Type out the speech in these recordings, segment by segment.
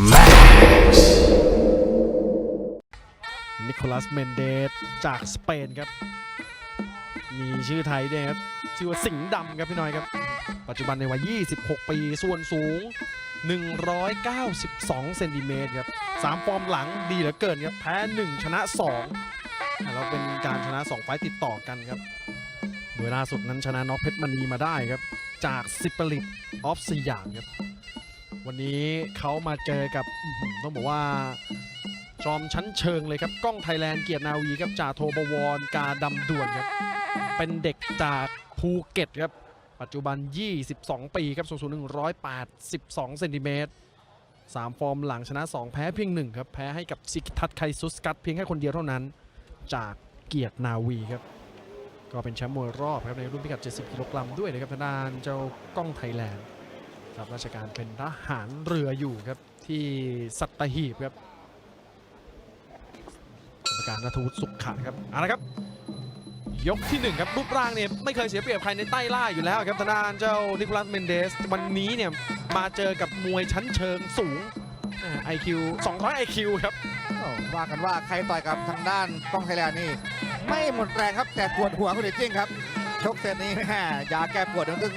นิโคลัสเมนเดสจากสเปนครับ มีชื่อไทยด้วยครับ ชื่อว่าสิงห์ดำครับพี่น้อยครับ ปัจจุบันในวัย 26 ปี ส่วนสูง 192 เซนติเมตรครับสามฟอร์มหลังดีเหลือเกินครับ แพ้ 1 ชนะ2อะแล้วเป็นการชนะ 2 ไฟต์ติดต่อกันครับ โดยล่าสุดนั้นชนะน็อกเพชรมณีมาได้ครับ จากซิปริตออฟสยามครับ วันนี้เขามาเจอกับต้องบอกว่า จอมชั้นเชิงเลยครับ กล้องไทยแลนด์เกียรตินาวีครับจ่าโทบวรกาดำด่วนครับ เป็นเด็กจากภูเก็ตครับ ปัจจุบัน 22 ปีครับสูงสูง182เซนติเมตร3ฟอร์มหลังชนะ 2 แพ้เพียง1ครับ แพ้ให้กับซิกทัตไคซุสกัตเพียงแค่คนเดียวเท่านั้น จากเกียรตินาวีครับ ก็เป็นแชมป์มวยรอบครับในรุ่นพิกัด 70 กิโลกรัมด้วยนะครับทางด้านเจ้ากล้องไทยแลนด์ รับราชการเป็นทหารเรืออยู่ครับที่สัตหีบครับกรรมการนัทวุฒิสุขขะครับเอาละครับ ยกที่หนึ่งครับรูปร่างเนี่ยไม่เคยเสียเปรียบใครในใต้ล่าอยู่แล้วครับทางด้านเจ้านิโคลัสเมนเดส วันนี้เนี่ยมาเจอกับมวยชั้นเชิงสูงไอคิว200 IQ ครับว่ากันว่าใครต่อยกับทางด้านกล้องไทยแลนด์นี่ไม่หมดแรงครับแต่ปวดหัวคุณเดชจริงครับชกเสร็จนี้แม่ยาแก้ปวดมันก็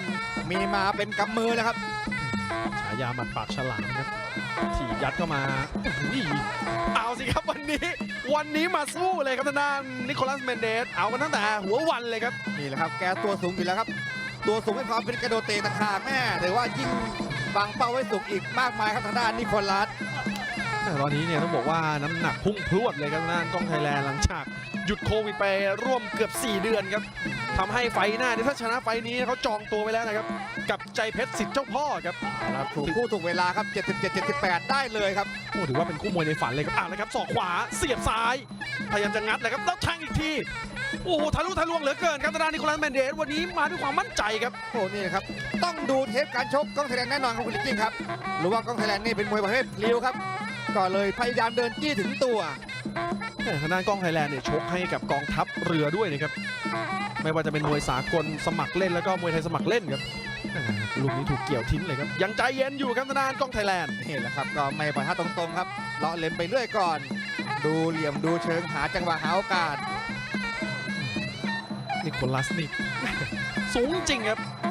มีมาเป็นกำมือแล้วครับ ฉายาหมัดปากฉลามครับถีบยัดเข้ามาโอ้โหเอาสิครับวันนี้ วันนี้มาสู้เลยครับทางด้านนิโคลัสเมนเดสเอากันตั้งแต่หัววันเลยครับนี่แหละครับแกตัวสูงอยู่แล้วครับ ตัวสูงไม่พอเป็นกระโดดเตะตะขาบแม่หรือว่ายิ่งบังเป้าไว้สูงอีกมากมายครับทางด้านนิโคลัสแต่ตอนนี้เนี่ยต้องบอกว่าน้ำหนักพุ่งพรวดเลยครับทางด้านกล้องไทยแลนด์หลังจากห ยุดโควิดไปร่วมเกือบ 4 เดือนครับทำให้ไฟล์หน้าเนี่ยถ้าชนะไฟล์นี้เขาจองตัวไว้แล้วนะครับ กับใจเพชรสิทธิ์เจ้าพ่อครับครับถูกคู่ถูกเวลาครับ 77 78 ได้เลยครับโอ้ถือว่าเป็นคู่มวยในฝันเลยครับอ่านะครับศอกขวาเสียบซ้าย พยายามจะงัดเลยครับแล้วแทงอีกทีโอ้โหทะลุทะลวงเหลือเกินครับทางด้านนิโคลัสแมนเดสวันนี้มาด้วยความมั่นใจครับโอ้นี่ครับ ต้องดูเทปการชกกล้องไทยแลนด์แน่นอนครับคุณเดชจริงครับหรือว่ากล้องไทยแลนด์นี่เป็นมวยประเภทพลิ้วครับ ก็เลยพยายามเดินจี้ถึงตัวแต่ทางด้านกล้องไทยแลนด์เนี่ยชกให้กับกองทัพเรือด้วยนะครับ ไม่ว่าจะเป็นมวยสากลสมัครเล่นแล้วก็มวยไทยสมัครเล่นครับอ่าลูกนี้ถูกเกี่ยวทิ้งเลยครับ ยังใจเย็นอยู่ครับทางด้านกล้องไทยแลนด์นี่แหละครับก็ไม่ปล่อยท่าตรงๆครับเลาะเล็มไปเรื่อยก่อน ดูเหลี่ยมดูเชิงหาจังหวะหาโอกาสนิโคลัสนี่สูงจริงครับเป็นนักมวย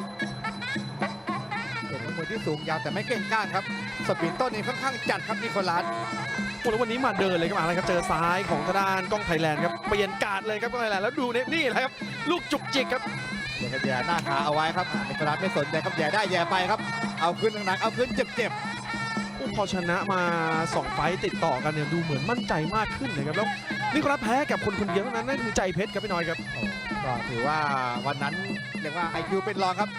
ที่สูงยาวแต่ไม่เก่งก้านครับสปีดต้นนี่ค่อนข้างจัดครับนิโคลัสโอ้แล้ววันนี้มาเดินเลยครับมาแล้วครับเจอซ้ายของทางด้านกล้องไทยแลนด์ครับเปลี่ยนการ์ดเลยครับกล้องไทยแลนด์แล้วดูเนี่ยนี่แหละครับลูกจุกจิกครับเดี๋ยวครับแย่หน้าขาเอาไว้ครับอ่านิโคลัสไม่สนใจครับแย่ได้แย่ไปครับ เอาขึ้นหนักๆเอาขึ้นเจ็บโอ้พอชนะมาสองไฟต์ติดต่อกันเนี่ยดูเหมือนมั่นใจมากขึ้นนะครับแล้วนิโคลัสแพ้กับคนคนเดียวเท่านั้นนั่นคือใจเพชรครับพี่น้อยครับๆก็ถือว่าวันนั้นเรียกว่าไอคิวเป็นรองครับ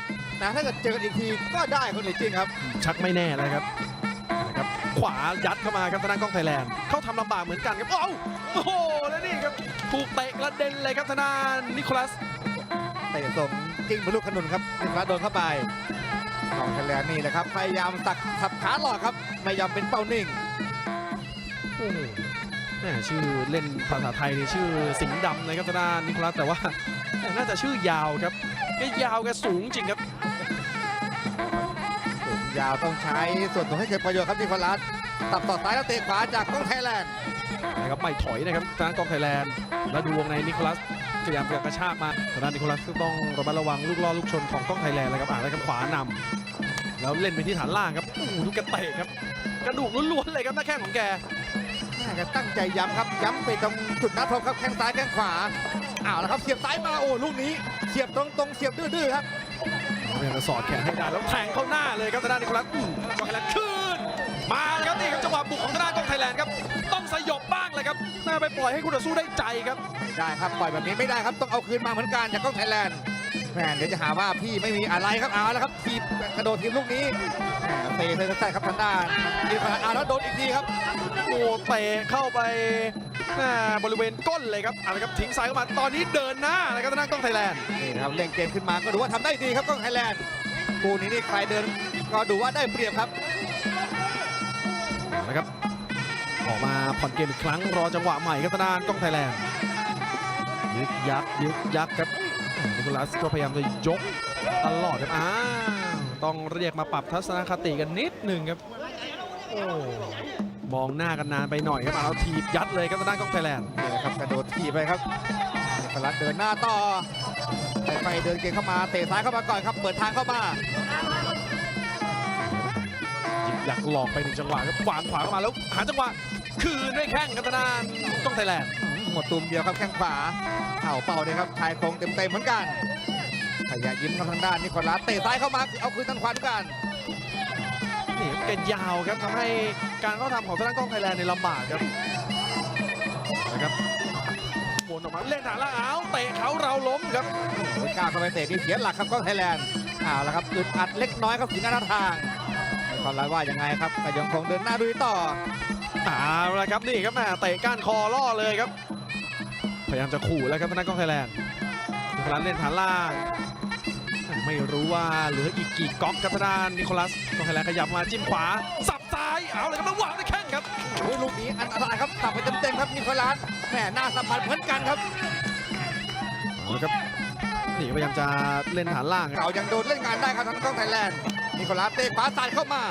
นะถ้าเกิดเจอกันอีกทีก็ได้คนจริงครับ ชักไม่แน่เลยครับนะครับ ขวายัดเข้ามาครับทางด้านกล้องไทยแลนด์เขาทำลำบากเหมือนกันครับเอ้าโอ้โหแล้วนี่ครับถูกเตะกระเด็นเลยครับทางด้านนิโคลัสเตะส่งกิ้งบรรลุขนุนครับนิโคลัสโดนเข้าไปของไทยแลนด์นี่แหละครับพยายามสักสับขาหลอกครับไม่ยอมเป็นเป้านิ่งโอ้โหแม่ชื่อเล่นภาษาไทยเนี่ยชื่อสิงห์ดำนะครับทางด้านนิโคลัสแต่ว่าน่าจะชื่อยาวครับแกยาวแกสูงจริงครับสูงยาวต้องใช้ส่วนตรงให้เกิดประโยชน์ครับนิโคลัสตัดต่อซ้ายแล้วเตะขวาจากกล้องไทยแลนด์นะครับไม่ถอยนะครับทางด้านกองไทยแลนด์แล้วดูวงในนิโคลัสพยายามจะกระชากมาทางด้านนิโคลัสก็ต้องระมัดระวังลูกล่อลูกชนของกล้องไทยแลนด์เลยครับอ่าแล้วครับขวานำแล้วเล่นไปที่ฐานล่างครับโอ้โหดูแกเตะครับ กระดูกล้วนๆเลยครับหน้าแข้งของแกน่าจะตั้งใจย้ำครับย้ำไปตรงจุดนัดพบครับแข้งซ้ายแข้งขวา อ้าวแล้วครับเสียบซ้ายมาโอ้ลูกนี้เสียบตรงตรงๆเสียบดื้อๆครับพยายามจะสอดแขนให้ได้แล้วแทงเข้าหน้าเลยครับทางด้านนิโคลัสอืมกองไทยแลนด์ขึ้นมาครับนี่ครับจังหวะบุกของทางด้านกองไทยแลนด์ครับต้องสยบบ้างเลยครับน่าไปปล่อยให้คู่ต่อสู้ได้ใจครับไม่ได้ครับปล่อยแบบนี้ไม่ได้ครับต้องเอาคืนมาเหมือนกันจากกล้องไทยแลนด์แหมเดี๋ยวจะหาว่าพี่ไม่มีอะไรครับเอาแล้วครับทีบกระโดดทีมลูกนี้แหม เตะเธอใส่ครับทางด้านนี่ขนาดเอาแล้วโดนอีกทีครับโอ้เตะเข้าไปหน้าบริเวณก้นเลยครับเอะไรครับทิ้งซ้ายเข้ามาตอนนี้เดินหน้าเลยครับทางด้านกล้องไทยแลนด์นี่นะครับเล่นเกมขึ้นมาก็ดูว่าทำได้ดีครับกล้องไทยแลนด์คู่นี้นี่ใครเดินก็ดูว่าได้เปรียบครับนะครับออกมาผ่อนเกมอีกครั้งรอจังหวะใหม่ครับทางด้านกล้องไทยแลนด์ยึกยักยึกยักครับนิโคลัสก็พยายามจะยกตลอดครับอ้าว ต้องเรียกมาปรับทัศนคติกันนิดหนึ่งครับโอ้มองหน้ากันนานไปหน่อยครับเอาทีบยัดเลยครับทางด้านกล้องไทยแลนด์นี่แหละครับกระโดดถีบไปครับนิโคลัสเดินหน้าต่อไฟเดินเกมเข้ามาเตะซ้ายเข้ามาก่อนครับ เปิดทางเข้ามาหยิบอยากหลอกไปหนึ่งจังหวะครับวางขวาเข้ามาแล้วหาจังหวะคืนด้วยแข้งครับทางด้านกล้องไทยแลนด์หมดตุ่มเดียวครับแข้งขวาเข่าเป่าเลยครับชายโครงเต็มๆเหมือนกัน ขยะยิ้มครับทางด้านนิโคลัสเตะซ้ายเข้ามาเอาคืนทางขวาเหมือนกันนี่ครับแกยาวครับทำให้การเข้าทำของทางด้านกล้องไทยแลนด์ในยลำบากครับนะครับวนออกมาเล่นฐานล่างเอาเตะเขาเราล้มครับไม่กล้าเข้าไปเตะนี่เสียหลักครับกล้องไทยแลนด์เอาละครับอึดอัดเล็กน้อยครับถึงหน้าทางนิโคลัสว่ายังไงครับก็ยังคงเดินหน้าดุยต่อเอาละครับนี่ครับแม่เตะก้านคอล่อเลยครับ พยายามจะขู่แล้วครับทางด้านกล้องไทยแลนด์นิโคลัสเล่นฐานล่าง ไม่รู้ว่าเหลืออีกกี่ก๊อกครับทางด้านนิโคลัสกล้องไทยแลนด์ขยับมาจิ้มขวา สับซ้าย เอาเลยครับแล้ววางด้วยแข้งครับโอ้ยลูกนี้อันตรายครับตับไปเต็มๆครับนิโคลัสแหมหน้าสัมผัสเหมือนกันครับเอาละครับนี่พยายามจะเล่นฐานล่างครับเก่ายังโดนเล่นงานได้ครับทางกล้องไทยแลนด์นิโคลัสเตะขวาสาดเข้ามา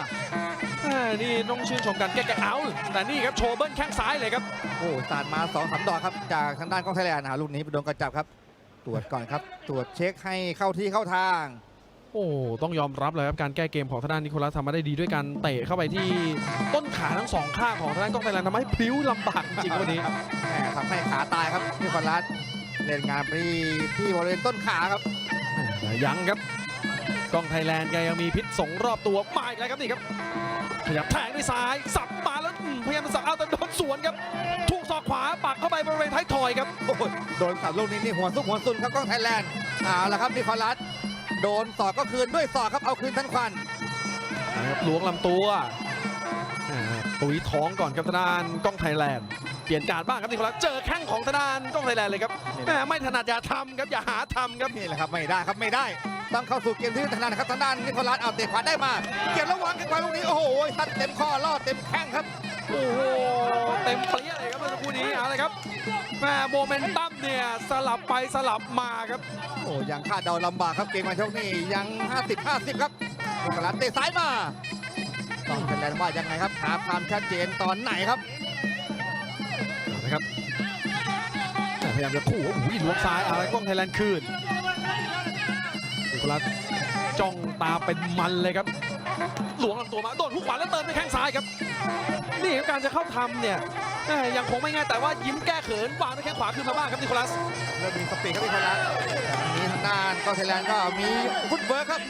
แม่นี่ต้องชื่นชมกันแก้ๆเอาแต่นี่ครับโชว์เบิ้ลแข้งซ้ายเลยครับโอ้สาดมา2อสดอกครับจากทางด้านกล้องไทยแลนด์อ่าลูกนี้ไปโดนกระจับครับ ตรวจก่อนครับ ตรวจเช็คให้เข้าที่เข้าทาง โอ้ต้องยอมรับเลยครับการแก้เกมของทางด้านนิโคลัสทำมาได้ดีด้วยการเตะเข้าไปที่ต้นขาทั้งสองข้างของทางด้านกล้องไทยแลนด์ทำให้พลิ้วลำบากจริงๆวันนี้แหมทำให้ขาตายครับนิโคลัสเล่นงานไปที่บริเวณต้นขาครับแต่ยังครับกล้องไทยแลนด์แกยังมีพิษสงรอบตัวมาอีกแล้วครับนี่ครับขยับแทงด้วยซ้ายสับมาแล้วอืมพยายามจะสับเอาแต่โดนสวนครับถูก ศอกขวาปักเข้าไปบริเวณท้ายทอยครับโอ้ยโดนสับลูกนี้นี่หัวซุกหัวซุนครับกล้องไทยแลนด์เอาละครับนิโคลัสโดนสอกก็คืนด้วยสอกครับเอาคืนทันควันนะครับล้วงลำตัวอ่าตุยท้องก่อนครับทางด้านกล้องไทยแลนด์เปลี่ยนการบ้างครับนิโคลัสเจอแข้งของทางด้านกล้องไทยแลนด์เลยครับแหมไม่ถนัดอย่าทำครับอย่าหาทำครับนี่แหละครับไม่ได้ครับไม่ได้ ต้องเข้าสู่เกมที่ถนัดนะครับทางด้านนิโคลัสเอาเตะขวาได้มาเกี่ยวระหว่างกันขวาลูกนี้โอ้โหซัดเต็มข้อล่อเต็มแข้งครับโอ้โหเต็มเปรี้ยเลยครับเมื่อสักครู่นี้เอาเลยครับแหม่โมเมนตัมเนี่ยสลับไปสลับมาครับโอ้ยังคาดเดาลำบากครับเกมมาชกนี่ยัง 50 50 ครับนิโคลัสเตะซ้ายมาต้องเป็นแลนว่ายังไงครับหาความชัดเจนตอนไหนครับนะครับแหม่พยายามจะขู่ว่าโอ้โหล้วงซ้ายอะไรกล้องไทยแลนด์คืน นิโคลัสจ้องตาเป็นมันเลยครับ หลวงลำตัวมาโดนหุกขวาแล้วเติมด้วยแข้งซ้ายครับ นี่ครับการจะเข้าทำเนี่ยแหม่ยังคงไม่ง่ายแต่ว่ายิ้มแก้เขินวางด้วยแข้งขวาขึ้นมาบ้างครับนิโคลัสเริ่มมีสปีดครับนิโคลัสแต่ทางนี้ทางด้านก็ไทยแลนด์ก็มีฟุตเวิร์คครับ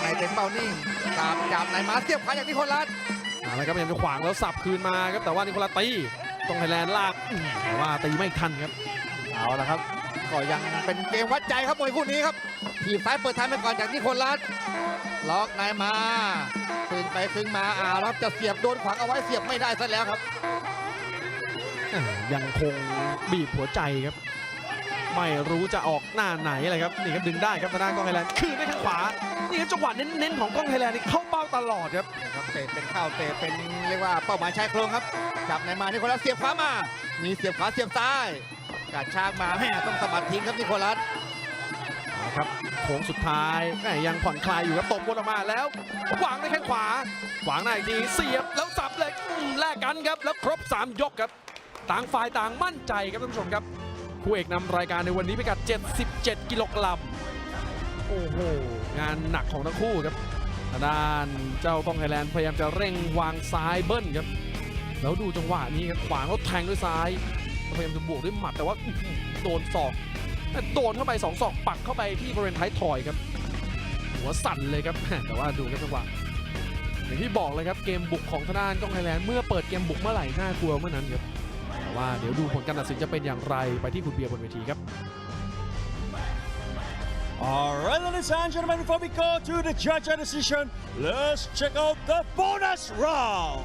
ในเต็มเบานิ่งตามจับไหนมาเสียบขาอย่างนิโคลัสเอาละครับพยายามจะขวางแล้วสับคืนมาครับแต่ว่านิโคลัสตีตรงไทยแลนด์ลากอื้อแต่ว่าตีไม่ทันครับเอาละครับก็ยังเป็นเกมวัดใจครับมวยคู่นี้ครับ ทีบซ้ายเปิดทางไปก่อนจากนิโคลัสล็อกนายมาคืนไปคืนมาอ่าแล้วจะเสียบโดนขวางเอาไว้เสียบไม่ได้ซะแล้วครับอ่ายังคงบีบหัวใจครับ ไม่รู้จะออกหน้าไหนเลยครับนี่ครับดึงได้ครับทางด้านกล้องไทยแลนด์คืนด้วยข้างขวานี่ครับจังหวะเน้นๆของกล้องไทยแลนด์นี่เข้าเป้าตลอดครับครับเตะเป็นเข้าเตะเป็นเรียกว่าเป้าหมายชายโครงครับจับนายมานิโคลัสเสียบขวามา มีเสียบขวาเสียบซ้ายกัดชากมาแม่ต้องสะบัดทิ้งครับนิโคลัสนะครับโค้งสุดท้ายยังผ่อนคลายอยู่ครับตบวนออกมาแล้ววางด้แข้งขวาขวางหน้าอีกทีเสียบแล้วสับเลยแลกกันครับแล้วครบ 3 ยกครับ ต่างฝ่ายต่างมั่นใจครับท่านผู้ชมครับคู่เอกนำรายการในวันนี้พิกัด 77 กิโลกรัมโอ้โหงานหนักของทั้งคู่ครับทางด้านเจ้าต้องไทยแลนด์พยายามจะเร่งวางซ้ายเบิ้ลครับ แล้วดูจังหวะนี้ครับขวางแล้วแทงด้วยซ้ายพยายามจะบวกด้วยหมัดแต่ว่าโดนศอก โดนเข้าไปสองศอกปักเข้าไปที่บริเวณท้ายทอยครับ หัวสั่นเลยครับแต่ว่าดูครับจังหวะอย่างที่บอกเลยครับเกมบุกของทางด้านกล้องไทยแลนด์เมื่อเปิดเกมบุกเมื่อไหร่น่ากลัวเมื่อนั้นครับแต่ว่าเดี๋ยวดูผลการตัดสินจะเป็นอย่างไรไปที่คุณเบียร์บนเวทีครับ All right, ladies and gentlemen, before we go to the judge decision, let's check out the bonus round.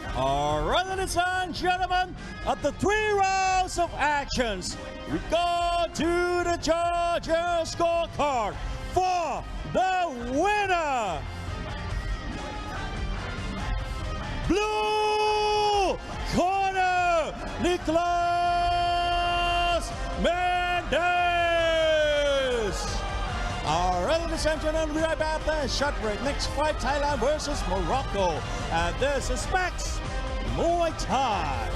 All right, ladies and gentlemen, at the three rounds of actions, we go to the judges' scorecard for the winner. Blue corner, Nicolas ladies and gentlemen, we're about the shot break. Next fight, Thailand versus Morocco. And this is Max Muay Thai.